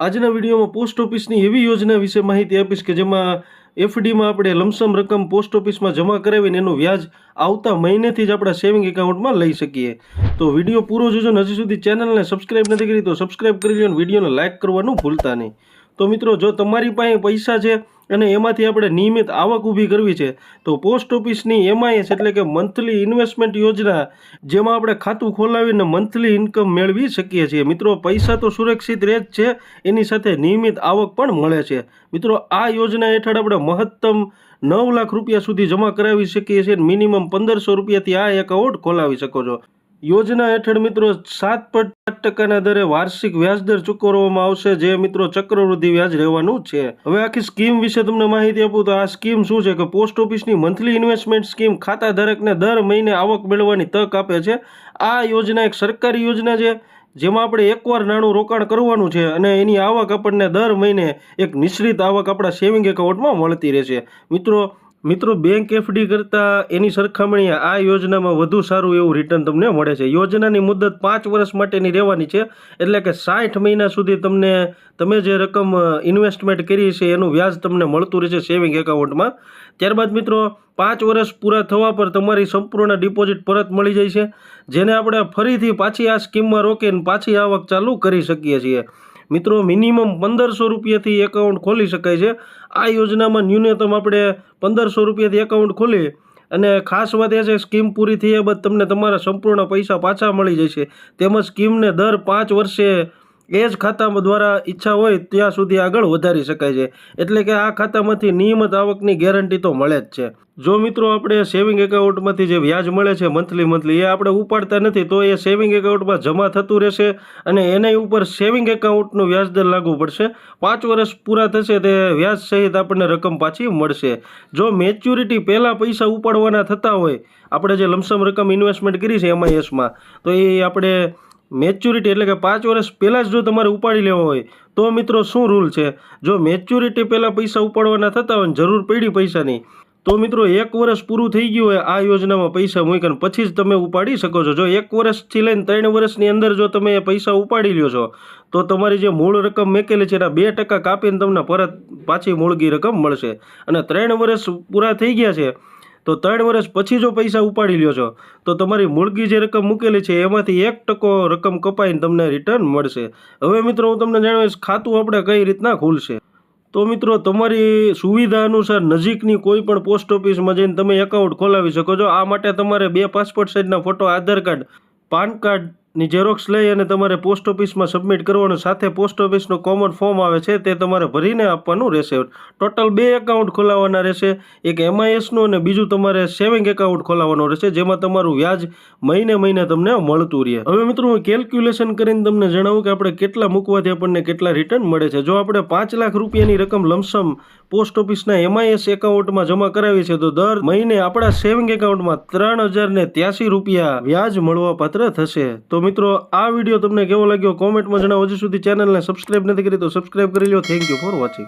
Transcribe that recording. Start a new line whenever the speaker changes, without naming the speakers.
આજના વિડીયોમાં પોસ્ટ ઓફિસની એવી યોજના વિશે માહિતી આપીશ કે જેમાં એફડીમાં આપણે લમસમ રકમ પોસ્ટ ઓફિસમાં જમા કરાવીને એનું વ્યાજ આવતા મહિનેથી જ આપણા સેવિંગ એકાઉન્ટમાં લઈ શકીએ. તો વીડિયો પૂરો જોજો ને હજી સુધી ચેનલને સબસ્ક્રાઇબ નથી કરી તો સબસ્ક્રાઈબ કરી લો વિડીયોને લાઇક કરવાનું ભૂલતા નહીં. તો મિત્રો, જો તમારી પાસે પૈસા છે અને એમાંથી આપણે નિયમિત આવક ઊભી કરવી છે, તો પોસ્ટ ઓફિસની એમઆઈએસ એટલે કે મંથલી ઇન્વેસ્ટમેન્ટ યોજના, જેમાં આપણે ખાતું ખોલાવીને મંથલી ઇન્કમ મેળવી શકીએ છીએ. મિત્રો, પૈસા તો સુરક્ષિત રહે જ છે, એની સાથે નિયમિત આવક પણ મળે છે. મિત્રો, આ યોજના હેઠળ આપણે મહત્તમ નવ લાખ રૂપિયા સુધી જમા કરાવી શકીએ છીએ મિનિમમ પંદરસો રૂપિયાથી આ એકાઉન્ટ ખોલાવી શકો છો. યોજના હેઠળ મિત્રો સાત પોઈન્ટ પાંચ ટકાના દરે વાર્ષિક વ્યાજદર ચૂકવવામાં આવશે, જે મિત્રો ચક્રવૃદ્ધિ વ્યાજ રહેવાનું છે. હવે આખી સ્કીમ વિશે તમને માહિતી આપું તો આ સ્કીમ શું છે કે પોસ્ટ ઓફિસની મંથલી ઇન્વેસ્ટમેન્ટ સ્કીમ ખાતા ધારકને દર મહિને આવક મેળવવાની તક આપે છે. આ યોજના એક સરકારી યોજના છે, જેમાં આપણે એકવાર નાણું રોકાણ કરવાનું છે અને એની આવક આપણને દર મહિને એક નિશ્ચિત આવક આપણા સેવિંગ એકાઉન્ટમાં મળતી રહેશે. મિત્રો મિત્રો બેંક એફડી કરતાં એની સરખામણીએ આ યોજનામાં વધુ સારું એવું રિટર્ન તમને મળે છે. યોજનાની મુદત પાંચ વર્ષ માટેની રહેવાની છે, એટલે કે સાઠ મહિના સુધી તમને, તમે જે રકમ ઇન્વેસ્ટમેન્ટ કરી છે, એનું વ્યાજ તમને મળતું રહેશે સેવિંગ એકાઉન્ટમાં ત્યારબાદ મિત્રો, પાંચ વર્ષ પૂરા થવા પર તમારી સંપૂર્ણ ડિપોઝિટ પરત મળી જાય છે, જેને આપણે ફરીથી પાછી આ સ્કીમમાં રોકીને પાછી આવક ચાલુ કરી શકીએ છીએ. મિત્રો મિનિમમ પંદરસો રૂપિયાથી એકાઉન્ટ ખોલી શકાય છે. આ યોજનામાં ન્યૂનતમ આપણે પંદરસો રૂપિયાથી એકાઉન્ટ ખોલી અને ખાસ વાત એ છે સ્કીમ પૂરી થયા બાદ તમને તમારા સંપૂર્ણ પૈસા પાછા મળી જશે. તેમજ સ્કીમને દર પાંચ વર્ષે એ જ ખાતામાં દ્વારા ઈચ્છા હોય ત્યાં સુધી આગળ વધારી શકાય છે. એટલે કે આ ખાતામાંથી નિયમિત આવકની ગેરંટી તો મળે જ છે. જો મિત્રો આપણે સેવિંગ એકાઉન્ટમાંથી જે વ્યાજ મળે છે મંથલી મંથલી, એ આપણે ઉપાડતા નથી, તો એ સેવિંગ એકાઉન્ટમાં જમા થતું રહેશે અને એની ઉપર સેવિંગ એકાઉન્ટનું વ્યાજદર લાગુ પડશે. પાંચ વર્ષ પૂરા થશે તે વ્યાજ સહિત આપણને રકમ પાછી મળશે. જો મેચ્યુરિટી પહેલાં પૈસા ઉપાડવાના થતા હોય, આપણે જે લમસમ રકમ ઇન્વેસ્ટમેન્ટ કરી છે એમઆઈએસમાં, તો એ આપણે મેચ્યુરિટી એટલે કે પાંચ વર્ષ પહેલાં જ જો તમારે ઉપાડી લેવા હોય, તો મિત્રો શું રૂલ છે? જો મેચ્યુરિટી પહેલાં પૈસા ઉપાડવાના થતા હોય જરૂર પડી પૈસાની, તો મિત્રો એક વર્ષ પૂરું થઈ ગયું હોય આ યોજનામાં પૈસા મૂકીને પછી જ તમે ઉપાડી શકો છો. જો એક વર્ષથી લઈને ત્રણ વર્ષની અંદર જો તમે પૈસા ઉપાડી લ્યો છો, તો તમારી જે મૂળ રકમ મેકેલી છે એના બે ટકા કાપીને તમને પરત પાછી મૂળગી રકમ મળશે. અને ત્રણ વર્ષ પૂરા થઈ ગયા છે તો ત્રણ વર્ષ પછી જો પૈસા ઉપાડી લ્યો છો, તો તમારી મૂળગી જે રકમ મૂકેલી છે, એમાંથી એક ટકો રકમ કપાઈને તમને રિટર્ન મળશે. હવે મિત્રો, હું તમને જણાવીશ, ખાતું આપણે કઈ રીતના ખુલશે? તો મિત્રો, તમારી સુવિધા અનુસાર નજીકની કોઈ પણ પોસ્ટ ઓફિસમાં જઈને તમે એકાઉન્ટ ખોલાવી શકો છો. આ માટે તમારે બે પાસપોર્ટ સાઇઝના ફોટો આધાર કાર્ડ પાન કાર્ડની ઝેરોક્સ લઈ અને તમારે પોસ્ટ ઓફિસમાં સબમિટ કરવાનું, સાથે પોસ્ટ ઓફિસનું કોમન ફોર્મ આવે છે, તે તમારે ભરીને આપવાનું રહેશે. ટોટલ બે એકાઉન્ટ ખોલાવવાના રહેશે, એક એમઆઈએસનું અને બીજું તમારે સેવિંગ એકાઉન્ટ ખોલાવવાનું રહેશે, જેમાં તમારું વ્યાજ મહિને મહિને તમને મળતું રહે. હવે મિત્રો, હું કેલ્ક્યુલેશન કરીને તમને જણાવું કે આપણે કેટલા મૂકવાથી આપણને કેટલા રિટર્ન મળે છે. જો આપણે પાંચ લાખ રૂપિયાની રકમ લમસમ પોસ્ટ ઓફિસના એમઆઈએસ એકાઉન્ટમાં જમા કરાવી છે, તો દર મહિને આપણા સેવિંગ એકાઉન્ટમાં ત્રણ હજાર ને ત્યાસી રૂપિયા વ્યાજ મળવા પાત્ર થશે. તો મિત્રો, આ વીડિયો તમને કેવો લાગ્યો? કોમેન્ટમાં જણાવો. હજી સુધી ચેનલને સબસ્ક્રાઈબ નથી કરી તો સબસ્ક્રાઈબ કરી લો. Thank you for watching